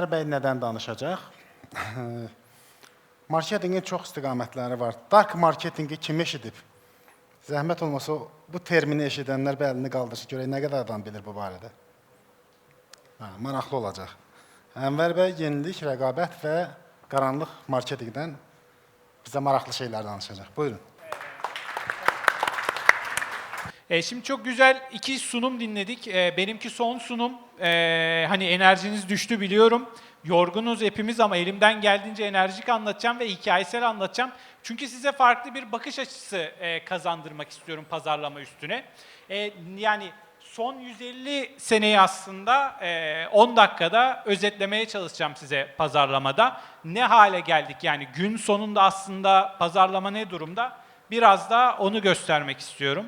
Ənvər bəy nədən danışacaq? Marketinqin çox istiqamətləri var. Dark marketinqi kim eşidib? Zəhmət olmasa bu termini eşidənlər bir əlini qaldırsın görək nə qədər adam bilir bu barədə. Hə, maraqlı olacaq. Ənvər bəy yenilik, rəqabət və qaranlıq marketinqdən bizə maraqlı şeylər danışacaq. Buyurun. E, şimdi çok güzel iki sunum dinledik. E, benimki son sunum. E, hani enerjiniz düştü biliyorum. Yorgunuz hepimiz ama elimden geldiğince enerjik anlatacağım ve hikayesel anlatacağım. Çünkü size farklı bir bakış açısı e, kazandırmak istiyorum pazarlama üstüne. E, yani son 150 seneyi aslında e, 10 dakikada özetlemeye çalışacağım size pazarlamada. Ne hale geldik yani gün sonunda aslında pazarlama ne durumda? Biraz da onu göstermek istiyorum.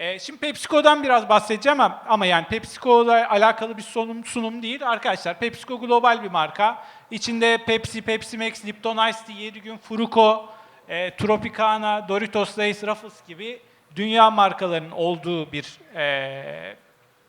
Ee, şimdi PepsiCo'dan biraz bahsedeceğim ama, ama yani PepsiCo'la alakalı bir sunum, sunum değil. Arkadaşlar PepsiCo global bir marka. İçinde Pepsi, Pepsi Max, Lipton Ice Tea, 7 gün Fruko, e, Tropicana, Doritos Lay's, Ruffles gibi dünya markalarının olduğu bir e,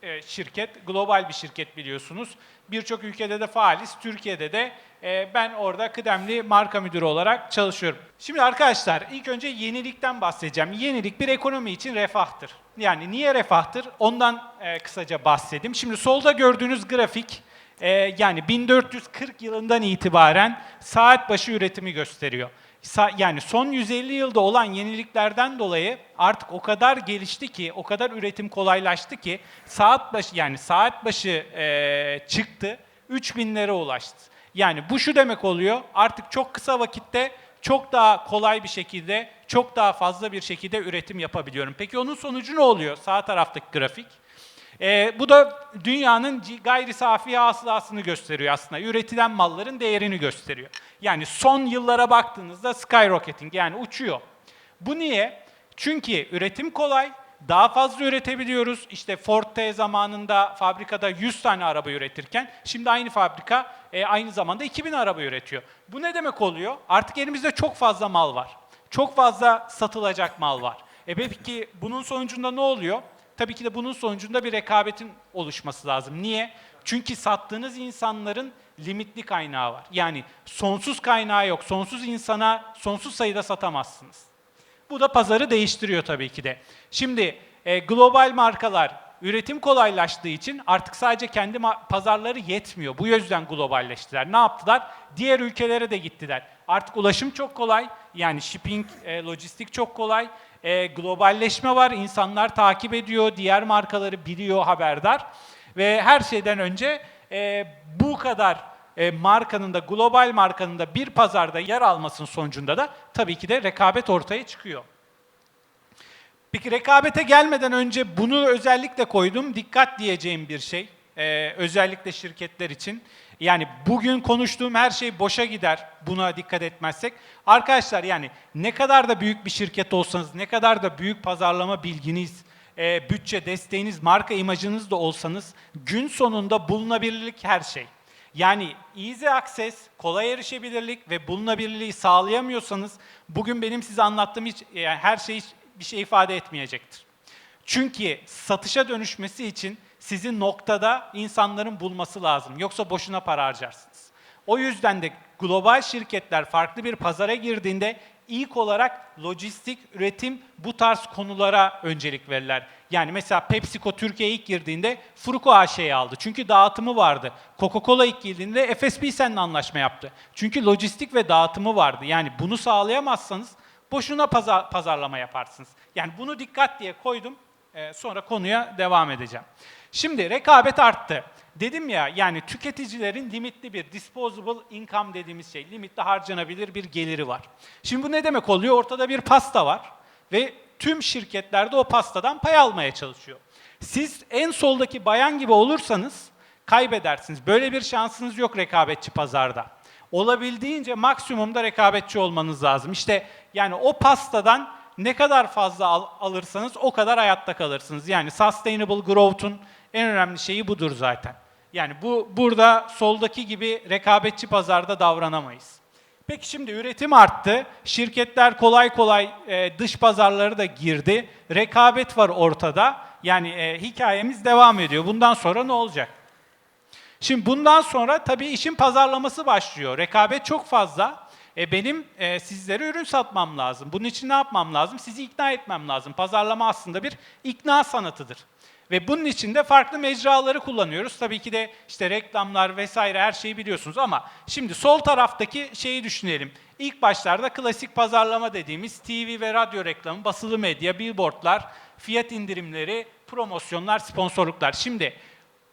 e, şirket. Global bir şirket biliyorsunuz. Birçok ülkede de faaliz. Türkiye'de de e, ben orada kıdemli marka müdürü olarak çalışıyorum. Şimdi arkadaşlar ilk önce yenilikten bahsedeceğim. Yenilik bir ekonomi için refahtır. Yani niye refahtır? Ondan e, kısaca bahsedeyim. Şimdi solda gördüğünüz grafik e, yani 1440 yılından itibaren saat başı üretimi gösteriyor. Sa- yani son 150 yılda olan yeniliklerden dolayı artık o kadar gelişti ki, o kadar üretim kolaylaştı ki saat başı yani saat başı e, çıktı 3000'lere ulaştı. Yani bu şu demek oluyor artık çok kısa vakitte çok daha kolay bir şekilde, çok daha fazla bir şekilde üretim yapabiliyorum. Peki onun sonucu ne oluyor? Sağ taraftaki grafik. Ee, bu da dünyanın gayri safi hasılasını gösteriyor aslında. Üretilen malların değerini gösteriyor. Yani son yıllara baktığınızda skyrocketing yani uçuyor. Bu niye? Çünkü üretim kolay, daha fazla üretebiliyoruz. İşte Ford T zamanında fabrikada 100 tane araba üretirken şimdi aynı fabrika e, aynı zamanda 2000 araba üretiyor. Bu ne demek oluyor? Artık elimizde çok fazla mal var. Çok fazla satılacak mal var. E peki bunun sonucunda ne oluyor? Tabii ki de bunun sonucunda bir rekabetin oluşması lazım. Niye? Çünkü sattığınız insanların limitli kaynağı var. Yani sonsuz kaynağı yok. Sonsuz insana sonsuz sayıda satamazsınız. Bu da pazarı değiştiriyor tabii ki de. Şimdi e, global markalar üretim kolaylaştığı için artık sadece kendi pazarları yetmiyor. Bu yüzden globalleştiler. Ne yaptılar? Diğer ülkelere de gittiler. Artık ulaşım çok kolay. Yani shipping, e, lojistik çok kolay. E, globalleşme var. İnsanlar takip ediyor. Diğer markaları biliyor, haberdar. Ve her şeyden önce e, bu kadar e, markanın da global markanın da bir pazarda yer almasının sonucunda da tabii ki de rekabet ortaya çıkıyor. Peki rekabete gelmeden önce bunu özellikle koydum. Dikkat diyeceğim bir şey. Ee, özellikle şirketler için. Yani bugün konuştuğum her şey boşa gider buna dikkat etmezsek. Arkadaşlar yani ne kadar da büyük bir şirket olsanız, ne kadar da büyük pazarlama bilginiz, e, bütçe desteğiniz, marka imajınız da olsanız gün sonunda bulunabilirlik her şey. Yani easy access, kolay erişebilirlik ve bulunabilirliği sağlayamıyorsanız bugün benim size anlattığım hiç, yani her şey hiç bir şey ifade etmeyecektir. Çünkü satışa dönüşmesi için sizin noktada insanların bulması lazım. Yoksa boşuna para harcarsınız. O yüzden de global şirketler farklı bir pazara girdiğinde ilk olarak lojistik, üretim bu tarz konulara öncelik verirler. Yani mesela PepsiCo Türkiye'ye ilk girdiğinde Fruko AŞ'yi aldı. Çünkü dağıtımı vardı. Coca-Cola ilk girdiğinde FSB seninle anlaşma yaptı. Çünkü lojistik ve dağıtımı vardı. Yani bunu sağlayamazsanız boşuna pazar, pazarlama yaparsınız. Yani bunu dikkat diye koydum. Ee, sonra konuya devam edeceğim. Şimdi rekabet arttı. Dedim ya yani tüketicilerin limitli bir disposable income dediğimiz şey, limitli harcanabilir bir geliri var. Şimdi bu ne demek oluyor? Ortada bir pasta var ve tüm şirketler de o pastadan pay almaya çalışıyor. Siz en soldaki bayan gibi olursanız kaybedersiniz. Böyle bir şansınız yok rekabetçi pazarda. Olabildiğince maksimumda rekabetçi olmanız lazım. İşte yani o pastadan ne kadar fazla al- alırsanız o kadar hayatta kalırsınız. Yani sustainable growth'un en önemli şeyi budur zaten. Yani bu burada soldaki gibi rekabetçi pazarda davranamayız. Peki şimdi üretim arttı. Şirketler kolay kolay e, dış pazarları da girdi. Rekabet var ortada. Yani e, hikayemiz devam ediyor. Bundan sonra ne olacak? Şimdi bundan sonra tabii işin pazarlaması başlıyor. Rekabet çok fazla. E benim e, sizlere ürün satmam lazım. Bunun için ne yapmam lazım? Sizi ikna etmem lazım. Pazarlama aslında bir ikna sanatıdır. Ve bunun için de farklı mecraları kullanıyoruz. Tabii ki de işte reklamlar vesaire her şeyi biliyorsunuz ama şimdi sol taraftaki şeyi düşünelim. İlk başlarda klasik pazarlama dediğimiz TV ve radyo reklamı, basılı medya, billboardlar, fiyat indirimleri, promosyonlar, sponsorluklar. Şimdi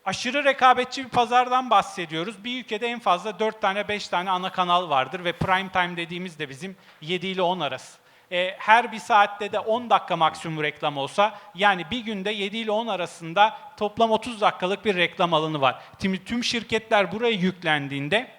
aşırı rekabetçi bir pazardan bahsediyoruz. Bir ülkede en fazla 4 tane 5 tane ana kanal vardır ve prime time dediğimiz de bizim 7 ile 10 arası. E, her bir saatte de 10 dakika maksimum reklam olsa yani bir günde 7 ile 10 arasında toplam 30 dakikalık bir reklam alanı var. Şimdi tüm şirketler buraya yüklendiğinde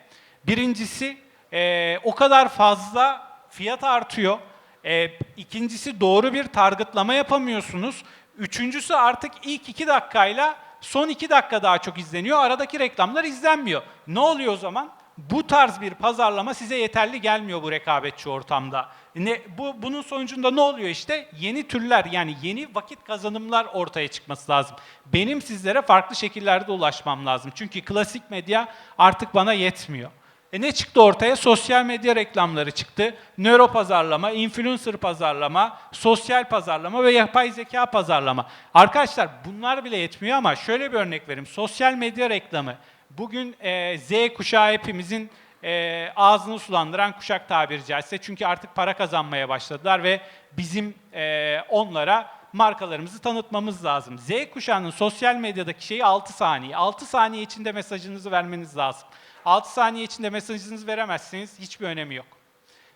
birincisi e, o kadar fazla fiyat artıyor. E, ikincisi doğru bir targetlama yapamıyorsunuz. Üçüncüsü artık ilk iki dakikayla son iki dakika daha çok izleniyor. Aradaki reklamlar izlenmiyor. Ne oluyor o zaman? Bu tarz bir pazarlama size yeterli gelmiyor bu rekabetçi ortamda. Ne, bu, bunun sonucunda ne oluyor işte? Yeni türler yani yeni vakit kazanımlar ortaya çıkması lazım. Benim sizlere farklı şekillerde ulaşmam lazım. Çünkü klasik medya artık bana yetmiyor. E ne çıktı ortaya? Sosyal medya reklamları çıktı. Nöro pazarlama, influencer pazarlama, sosyal pazarlama ve yapay zeka pazarlama. Arkadaşlar bunlar bile yetmiyor ama şöyle bir örnek vereyim. Sosyal medya reklamı. Bugün e, Z kuşağı hepimizin e, ağzını sulandıran kuşak tabiri caizse. Çünkü artık para kazanmaya başladılar ve bizim e, onlara markalarımızı tanıtmamız lazım. Z kuşağının sosyal medyadaki şeyi 6 saniye. 6 saniye içinde mesajınızı vermeniz lazım. 6 saniye içinde mesajınızı veremezseniz hiçbir önemi yok.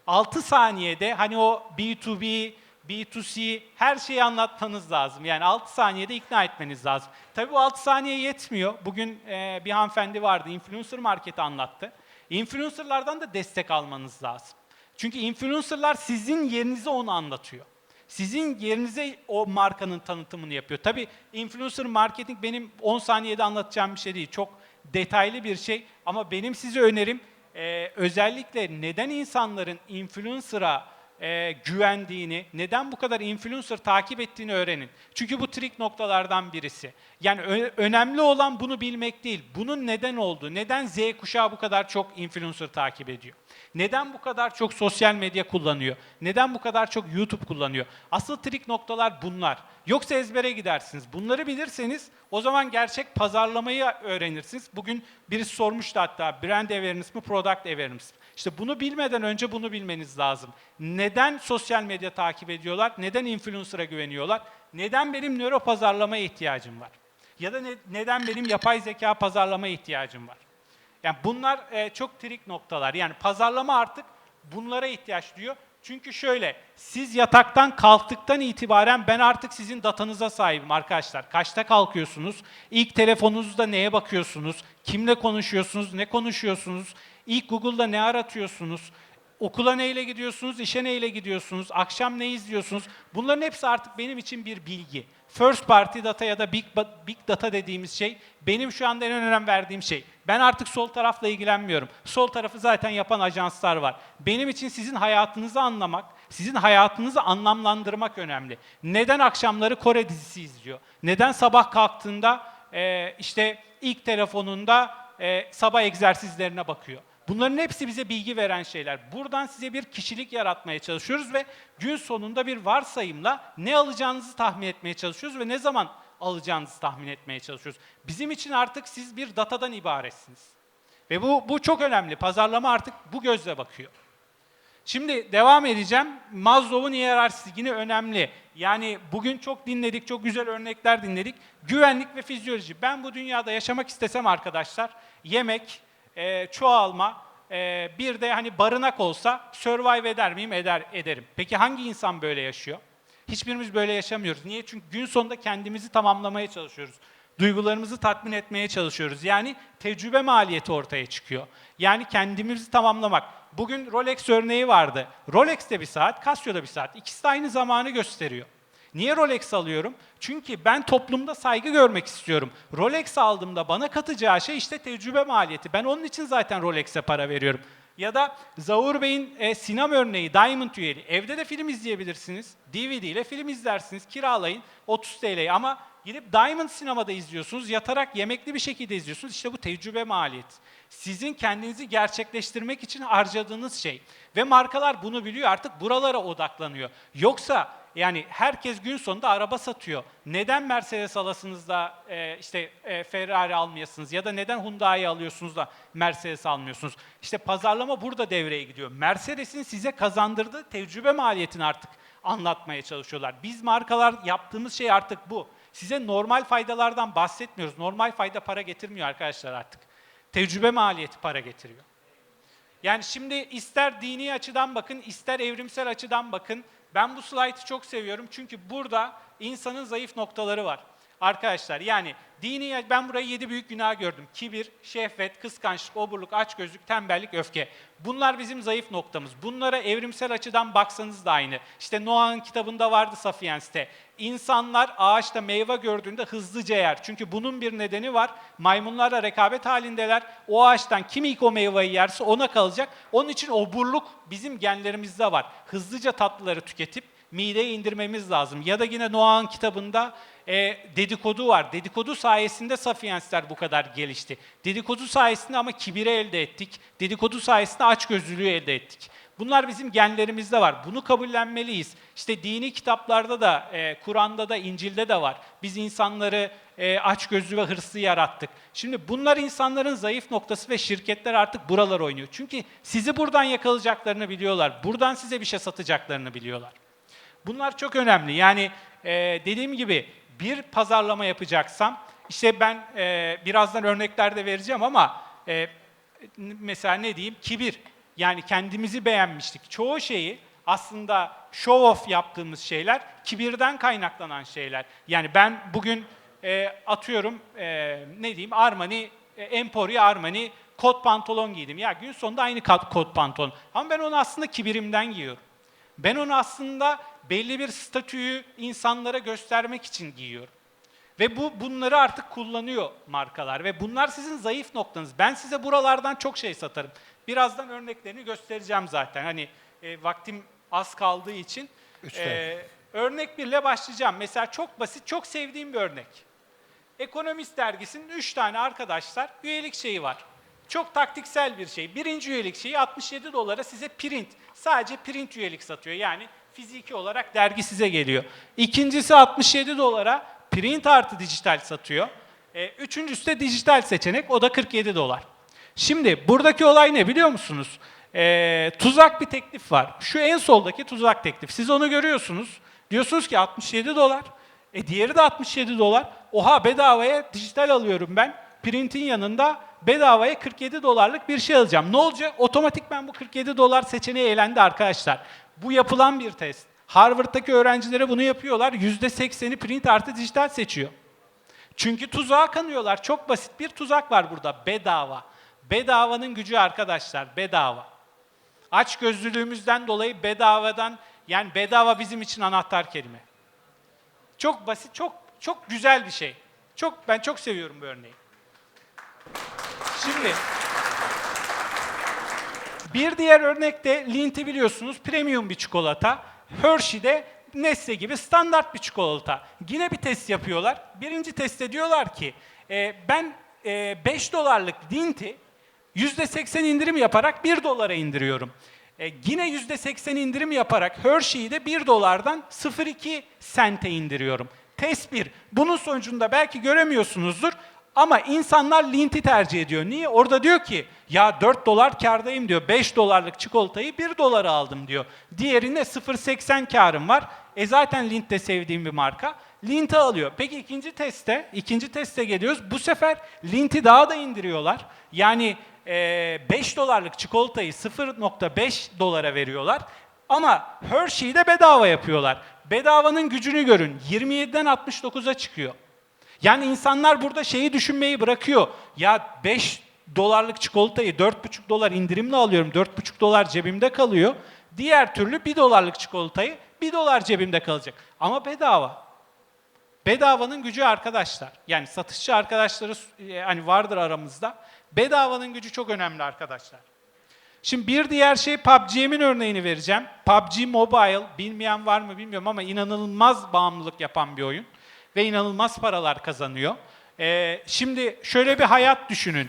6 saniyede hani o B2B, B2C her şeyi anlatmanız lazım. Yani 6 saniyede ikna etmeniz lazım. Tabii bu 6 saniye yetmiyor. Bugün e, bir hanımefendi vardı, influencer marketi anlattı. Influencerlardan da destek almanız lazım. Çünkü influencerlar sizin yerinize onu anlatıyor. Sizin yerinize o markanın tanıtımını yapıyor. Tabii influencer marketing benim 10 saniyede anlatacağım bir şey değil. Çok detaylı bir şey ama benim size önerim e, özellikle neden insanların influencer'a e, güvendiğini, neden bu kadar influencer takip ettiğini öğrenin. Çünkü bu trik noktalardan birisi. Yani önemli olan bunu bilmek değil. Bunun neden olduğu, neden Z kuşağı bu kadar çok influencer takip ediyor? Neden bu kadar çok sosyal medya kullanıyor? Neden bu kadar çok YouTube kullanıyor? Asıl trik noktalar bunlar. Yoksa ezbere gidersiniz. Bunları bilirseniz o zaman gerçek pazarlamayı öğrenirsiniz. Bugün birisi sormuştu hatta brand awareness mi, product awareness mi? İşte bunu bilmeden önce bunu bilmeniz lazım. Neden sosyal medya takip ediyorlar? Neden influencer'a güveniyorlar? Neden benim nöro pazarlamaya ihtiyacım var? Ya da ne- neden benim yapay zeka pazarlamaya ihtiyacım var? Yani bunlar e, çok trik noktalar. Yani pazarlama artık bunlara ihtiyaç duyuyor. Çünkü şöyle, siz yataktan kalktıktan itibaren ben artık sizin datanıza sahibim arkadaşlar. Kaçta kalkıyorsunuz? İlk telefonunuzda neye bakıyorsunuz? Kimle konuşuyorsunuz? Ne konuşuyorsunuz? İlk Google'da ne aratıyorsunuz? Okula neyle gidiyorsunuz, işe neyle gidiyorsunuz, akşam ne izliyorsunuz? Bunların hepsi artık benim için bir bilgi. First party data ya da big, big data dediğimiz şey benim şu anda en önem verdiğim şey. Ben artık sol tarafla ilgilenmiyorum. Sol tarafı zaten yapan ajanslar var. Benim için sizin hayatınızı anlamak, sizin hayatınızı anlamlandırmak önemli. Neden akşamları Kore dizisi izliyor? Neden sabah kalktığında e, işte ilk telefonunda e, sabah egzersizlerine bakıyor? Bunların hepsi bize bilgi veren şeyler. Buradan size bir kişilik yaratmaya çalışıyoruz ve gün sonunda bir varsayımla ne alacağınızı tahmin etmeye çalışıyoruz ve ne zaman alacağınızı tahmin etmeye çalışıyoruz. Bizim için artık siz bir datadan ibaretsiniz. Ve bu, bu çok önemli. Pazarlama artık bu gözle bakıyor. Şimdi devam edeceğim. Maslow'un hiyerarşisi yine önemli. Yani bugün çok dinledik, çok güzel örnekler dinledik. Güvenlik ve fizyoloji. Ben bu dünyada yaşamak istesem arkadaşlar, yemek, e, çoğalma, e, bir de hani barınak olsa survive eder miyim? Eder, ederim. Peki hangi insan böyle yaşıyor? Hiçbirimiz böyle yaşamıyoruz. Niye? Çünkü gün sonunda kendimizi tamamlamaya çalışıyoruz. Duygularımızı tatmin etmeye çalışıyoruz. Yani tecrübe maliyeti ortaya çıkıyor. Yani kendimizi tamamlamak. Bugün Rolex örneği vardı. Rolex'te bir saat, Casio'da bir saat. İkisi de aynı zamanı gösteriyor. Niye Rolex alıyorum? Çünkü ben toplumda saygı görmek istiyorum. Rolex aldığımda bana katacağı şey işte tecrübe maliyeti. Ben onun için zaten Rolex'e para veriyorum. Ya da Zavur Bey'in e, sinema örneği Diamond üyeli. Evde de film izleyebilirsiniz. DVD ile film izlersiniz. Kiralayın 30 TL'ye ama gidip Diamond sinemada izliyorsunuz. Yatarak yemekli bir şekilde izliyorsunuz. İşte bu tecrübe maliyeti. Sizin kendinizi gerçekleştirmek için harcadığınız şey. Ve markalar bunu biliyor artık buralara odaklanıyor. Yoksa yani herkes gün sonunda araba satıyor. Neden Mercedes alasınız da e, işte e, Ferrari almayasınız ya da neden Hyundai alıyorsunuz da Mercedes almıyorsunuz? İşte pazarlama burada devreye gidiyor. Mercedes'in size kazandırdığı tecrübe maliyetini artık anlatmaya çalışıyorlar. Biz markalar yaptığımız şey artık bu. Size normal faydalardan bahsetmiyoruz. Normal fayda para getirmiyor arkadaşlar artık. Tecrübe maliyeti para getiriyor. Yani şimdi ister dini açıdan bakın, ister evrimsel açıdan bakın. Ben bu slaytı çok seviyorum çünkü burada insanın zayıf noktaları var. Arkadaşlar yani dini ben burayı yedi büyük günah gördüm. Kibir, şehvet, kıskançlık, oburluk, açgözlük, tembellik, öfke. Bunlar bizim zayıf noktamız. Bunlara evrimsel açıdan baksanız da aynı. İşte Noah'ın kitabında vardı Sapiens'te. İnsanlar ağaçta meyve gördüğünde hızlıca yer. Çünkü bunun bir nedeni var. Maymunlarla rekabet halindeler. O ağaçtan kim ilk o meyveyi yerse ona kalacak. Onun için oburluk bizim genlerimizde var. Hızlıca tatlıları tüketip mideye indirmemiz lazım. Ya da yine Noah'ın kitabında e, dedikodu var. Dedikodu sayesinde Sapiensler bu kadar gelişti. Dedikodu sayesinde ama kibiri elde ettik. Dedikodu sayesinde açgözlülüğü elde ettik. Bunlar bizim genlerimizde var. Bunu kabullenmeliyiz. İşte dini kitaplarda da, e, Kur'an'da da, İncil'de de var. Biz insanları e, açgözlü ve hırslı yarattık. Şimdi bunlar insanların zayıf noktası ve şirketler artık buralar oynuyor. Çünkü sizi buradan yakalayacaklarını biliyorlar. Buradan size bir şey satacaklarını biliyorlar. Bunlar çok önemli. Yani e, dediğim gibi bir pazarlama yapacaksam, işte ben e, birazdan örnekler de vereceğim ama e, mesela ne diyeyim? Kibir. Yani kendimizi beğenmiştik. Çoğu şeyi aslında show off yaptığımız şeyler kibirden kaynaklanan şeyler. Yani ben bugün e, atıyorum e, ne diyeyim Armani, e, Emporio Armani kot pantolon giydim. Ya gün sonunda aynı kot pantolon. Ama ben onu aslında kibirimden giyiyorum. Ben onu aslında belli bir statüyü insanlara göstermek için giyiyorum. Ve bu bunları artık kullanıyor markalar ve bunlar sizin zayıf noktanız. Ben size buralardan çok şey satarım. Birazdan örneklerini göstereceğim zaten. Hani e, vaktim az kaldığı için. Üç E, örnek birle başlayacağım. Mesela çok basit, çok sevdiğim bir örnek. Ekonomist dergisinin 3 tane arkadaşlar üyelik şeyi var. Çok taktiksel bir şey. Birinci üyelik şeyi 67 dolara size print. Sadece print üyelik satıyor. Yani fiziki olarak dergi size geliyor. İkincisi 67 dolara print artı dijital satıyor. E, üçüncüsü de dijital seçenek. O da 47 dolar. Şimdi buradaki olay ne biliyor musunuz? E, tuzak bir teklif var. Şu en soldaki tuzak teklif. Siz onu görüyorsunuz. Diyorsunuz ki 67 dolar. E diğeri de 67 dolar. Oha bedavaya dijital alıyorum ben. Print'in yanında bedavaya 47 dolarlık bir şey alacağım. Ne olacak? Otomatik ben bu 47 dolar seçeneği elendi arkadaşlar. Bu yapılan bir test. Harvard'daki öğrencilere bunu yapıyorlar. %80'i print artı dijital seçiyor. Çünkü tuzağa kanıyorlar. Çok basit bir tuzak var burada. Bedava. Bedavanın gücü arkadaşlar. Bedava. Aç gözlülüğümüzden dolayı bedavadan yani bedava bizim için anahtar kelime. Çok basit, çok çok güzel bir şey. Çok ben çok seviyorum bu örneği. Şimdi bir diğer örnekte Linty biliyorsunuz premium bir çikolata. Hershey'de Nestle gibi standart bir çikolata. Yine bir test yapıyorlar. Birinci testte diyorlar ki e, ben e, 5 dolarlık Linty %80 indirim yaparak 1 dolara indiriyorum. E, yine %80 indirim yaparak Hershey'i de 1 dolardan 0.2 sente indiriyorum. Test 1. Bunun sonucunda belki göremiyorsunuzdur ama insanlar Lint'i tercih ediyor. Niye? Orada diyor ki ya 4 dolar kardayım diyor. 5 dolarlık çikolatayı 1 dolara aldım diyor. Diğerinde 0.80 karım var. E zaten Lindt de sevdiğim bir marka. Lint'i alıyor. Peki ikinci testte, ikinci teste geliyoruz. Bu sefer Lint'i daha da indiriyorlar. Yani e, 5 dolarlık çikolatayı 0.5 dolara veriyorlar. Ama Hershey'i de bedava yapıyorlar. Bedavanın gücünü görün. 27'den 69'a çıkıyor. Yani insanlar burada şeyi düşünmeyi bırakıyor. Ya 5 dolarlık çikolatayı 4,5 dolar indirimle alıyorum. 4,5 dolar cebimde kalıyor. Diğer türlü 1 dolarlık çikolatayı 1 dolar cebimde kalacak. Ama bedava. Bedavanın gücü arkadaşlar. Yani satışçı arkadaşları e, hani vardır aramızda. Bedavanın gücü çok önemli arkadaşlar. Şimdi bir diğer şey PUBG'min örneğini vereceğim. PUBG Mobile bilmeyen var mı bilmiyorum ama inanılmaz bağımlılık yapan bir oyun ve inanılmaz paralar kazanıyor. Ee, şimdi şöyle bir hayat düşünün.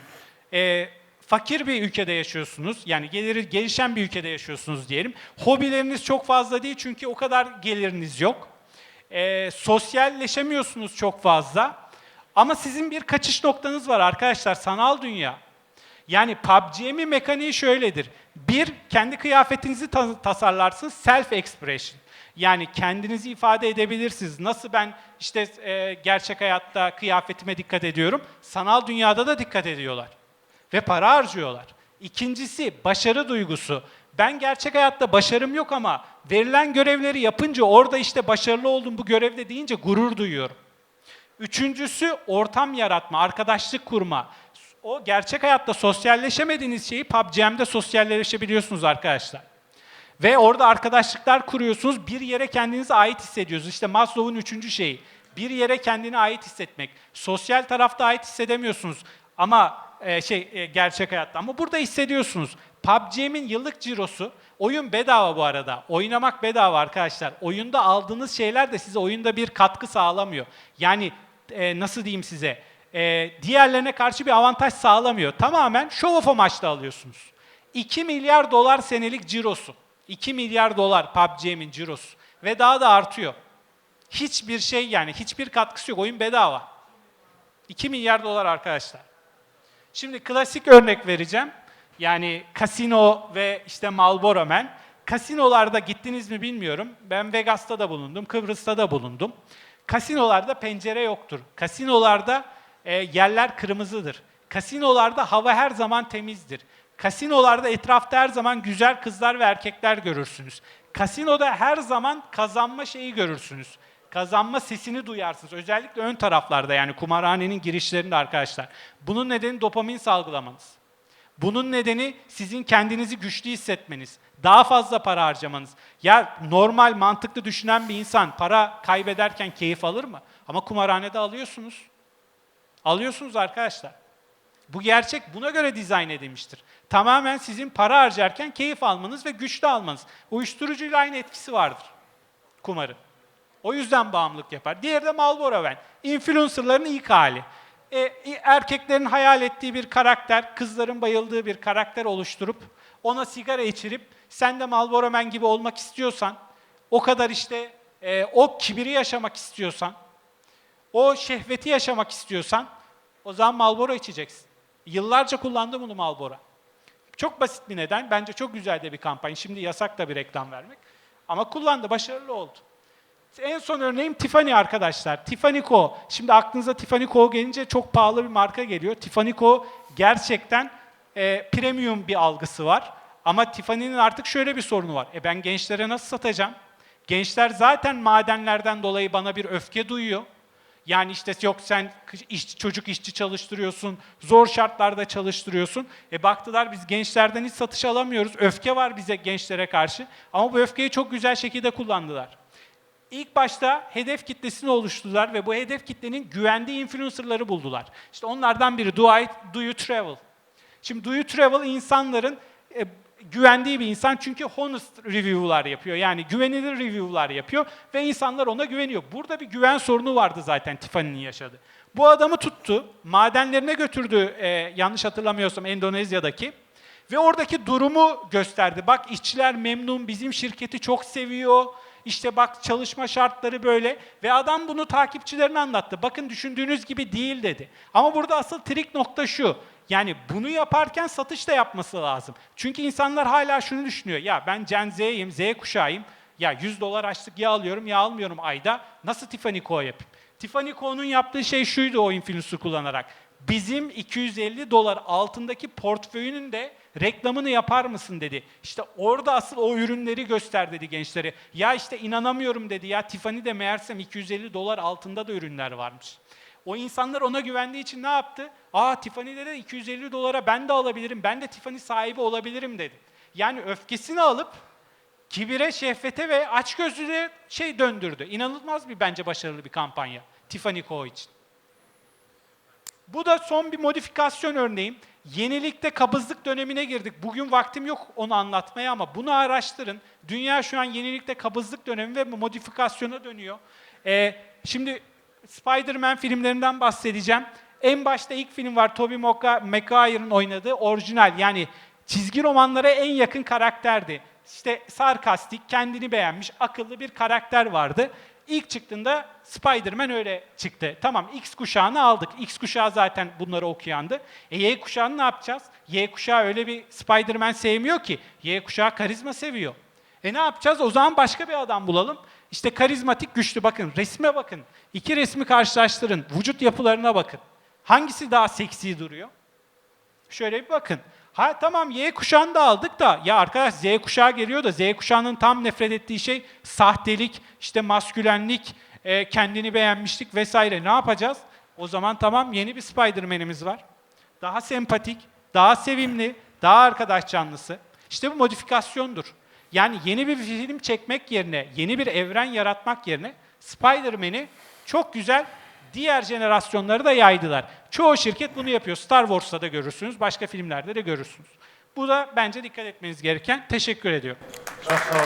Ee, fakir bir ülkede yaşıyorsunuz. Yani geliri gelişen bir ülkede yaşıyorsunuz diyelim. Hobileriniz çok fazla değil çünkü o kadar geliriniz yok. Ee, sosyalleşemiyorsunuz çok fazla. Ama sizin bir kaçış noktanız var arkadaşlar sanal dünya. Yani PUBG'min mekaniği şöyledir. Bir, kendi kıyafetinizi ta- tasarlarsınız, self-expression. Yani kendinizi ifade edebilirsiniz. Nasıl ben işte e, gerçek hayatta kıyafetime dikkat ediyorum, sanal dünyada da dikkat ediyorlar. Ve para harcıyorlar. İkincisi, başarı duygusu. Ben gerçek hayatta başarım yok ama verilen görevleri yapınca orada işte başarılı oldum bu görevde deyince gurur duyuyorum. Üçüncüsü ortam yaratma, arkadaşlık kurma. O gerçek hayatta sosyalleşemediğiniz şeyi PUBG'de sosyalleşebiliyorsunuz arkadaşlar. Ve orada arkadaşlıklar kuruyorsunuz, bir yere kendinize ait hissediyorsunuz. İşte Maslow'un üçüncü şeyi. Bir yere kendine ait hissetmek. Sosyal tarafta ait hissedemiyorsunuz ama e, şey e, gerçek hayatta ama burada hissediyorsunuz. PUBG'min yıllık cirosu, oyun bedava bu arada. Oynamak bedava arkadaşlar. Oyunda aldığınız şeyler de size oyunda bir katkı sağlamıyor. Yani e, nasıl diyeyim size? E, diğerlerine karşı bir avantaj sağlamıyor. Tamamen show off amaçlı alıyorsunuz. 2 milyar dolar senelik cirosu. 2 milyar dolar PUBG'min cirosu. Ve daha da artıyor. Hiçbir şey yani hiçbir katkısı yok. Oyun bedava. 2 milyar dolar arkadaşlar. Şimdi klasik örnek vereceğim. Yani kasino ve işte Marlboro Man. Kasinolarda gittiniz mi bilmiyorum. Ben Vegas'ta da bulundum, Kıbrıs'ta da bulundum. Kasinolarda pencere yoktur. Kasinolarda e, yerler kırmızıdır. Kasinolarda hava her zaman temizdir. Kasinolarda etrafta her zaman güzel kızlar ve erkekler görürsünüz. Kasinoda her zaman kazanma şeyi görürsünüz. Kazanma sesini duyarsınız. Özellikle ön taraflarda yani kumarhanenin girişlerinde arkadaşlar. Bunun nedeni dopamin salgılamanız. Bunun nedeni sizin kendinizi güçlü hissetmeniz. Daha fazla para harcamanız. Ya normal mantıklı düşünen bir insan para kaybederken keyif alır mı? Ama kumarhanede alıyorsunuz. Alıyorsunuz arkadaşlar. Bu gerçek buna göre dizayn edilmiştir. Tamamen sizin para harcarken keyif almanız ve güçlü almanız. Uyuşturucuyla aynı etkisi vardır kumarın. O yüzden bağımlılık yapar. Diğeri de Marlboro Man. Influencerların ilk hali. E, erkeklerin hayal ettiği bir karakter, kızların bayıldığı bir karakter oluşturup ona sigara içirip sen de Marlboro Man gibi olmak istiyorsan, o kadar işte e, o kibiri yaşamak istiyorsan, o şehveti yaşamak istiyorsan o zaman Marlboro içeceksin. Yıllarca kullandım bunu Marlboro. Çok basit bir neden. Bence çok güzel de bir kampanya. Şimdi yasak da bir reklam vermek. Ama kullandı, başarılı oldu. En son örneğim Tiffany arkadaşlar. Tiffany Co. Şimdi aklınıza Tiffany Co gelince çok pahalı bir marka geliyor. Tiffany Co gerçekten e, premium bir algısı var. Ama Tiffany'nin artık şöyle bir sorunu var. E ben gençlere nasıl satacağım? Gençler zaten madenlerden dolayı bana bir öfke duyuyor. Yani işte yok sen iş, çocuk işçi çalıştırıyorsun, zor şartlarda çalıştırıyorsun. E baktılar biz gençlerden hiç satış alamıyoruz. Öfke var bize gençlere karşı. Ama bu öfkeyi çok güzel şekilde kullandılar. İlk başta hedef kitlesini oluşturdular ve bu hedef kitlenin güvendiği influencerları buldular. İşte onlardan biri Do, I, Do You Travel. Şimdi Do You Travel insanların e, güvendiği bir insan çünkü honest review'lar yapıyor. Yani güvenilir review'lar yapıyor ve insanlar ona güveniyor. Burada bir güven sorunu vardı zaten Tiffany'nin yaşadığı. Bu adamı tuttu, madenlerine götürdü e, yanlış hatırlamıyorsam Endonezya'daki ve oradaki durumu gösterdi. Bak işçiler memnun, bizim şirketi çok seviyor. İşte bak çalışma şartları böyle ve adam bunu takipçilerine anlattı. Bakın düşündüğünüz gibi değil dedi. Ama burada asıl trik nokta şu. Yani bunu yaparken satış da yapması lazım. Çünkü insanlar hala şunu düşünüyor. Ya ben Gen Z'yim, Z kuşağıyım. Ya 100 dolar açlık ya alıyorum ya almıyorum ayda. Nasıl Tiffany Co yapayım? Tiffany Co'nun yaptığı şey şuydu o influencer kullanarak. Bizim 250 dolar altındaki portföyünün de reklamını yapar mısın dedi. İşte orada asıl o ürünleri göster dedi gençlere. Ya işte inanamıyorum dedi ya Tiffany'de meğersem 250 dolar altında da ürünler varmış. O insanlar ona güvendiği için ne yaptı? Aa Tiffany'de de 250 dolara ben de alabilirim, ben de Tiffany sahibi olabilirim dedi. Yani öfkesini alıp kibire, şehvete ve açgözlülüğe şey döndürdü. İnanılmaz bir bence başarılı bir kampanya Tiffany Co. için. Bu da son bir modifikasyon örneğim. Yenilikte kabızlık dönemine girdik. Bugün vaktim yok onu anlatmaya ama bunu araştırın. Dünya şu an yenilikte kabızlık dönemi ve modifikasyona dönüyor. Ee, şimdi Spider-Man filmlerinden bahsedeceğim. En başta ilk film var Tobey Maguire'ın oynadığı orijinal yani çizgi romanlara en yakın karakterdi. İşte sarkastik, kendini beğenmiş, akıllı bir karakter vardı. İlk çıktığında Spider-Man öyle çıktı. Tamam X kuşağını aldık. X kuşağı zaten bunları okuyandı. E Y kuşağını ne yapacağız? Y kuşağı öyle bir Spider-Man sevmiyor ki. Y kuşağı karizma seviyor. E ne yapacağız? O zaman başka bir adam bulalım. İşte karizmatik güçlü bakın. Resme bakın. İki resmi karşılaştırın. Vücut yapılarına bakın. Hangisi daha seksi duruyor? Şöyle bir bakın. Ha tamam Y kuşağını da aldık da ya arkadaş Z kuşağı geliyor da Z kuşağının tam nefret ettiği şey sahtelik, işte maskülenlik, e, kendini beğenmişlik vesaire. Ne yapacağız? O zaman tamam yeni bir Spider-Man'imiz var. Daha sempatik, daha sevimli, daha arkadaş canlısı. İşte bu modifikasyondur. Yani yeni bir film çekmek yerine, yeni bir evren yaratmak yerine Spider-Man'i çok güzel diğer jenerasyonları da yaydılar. Çoğu şirket bunu yapıyor. Star Wars'ta da görürsünüz, başka filmlerde de görürsünüz. Bu da bence dikkat etmeniz gereken. Teşekkür ediyorum. Çox sağ olun.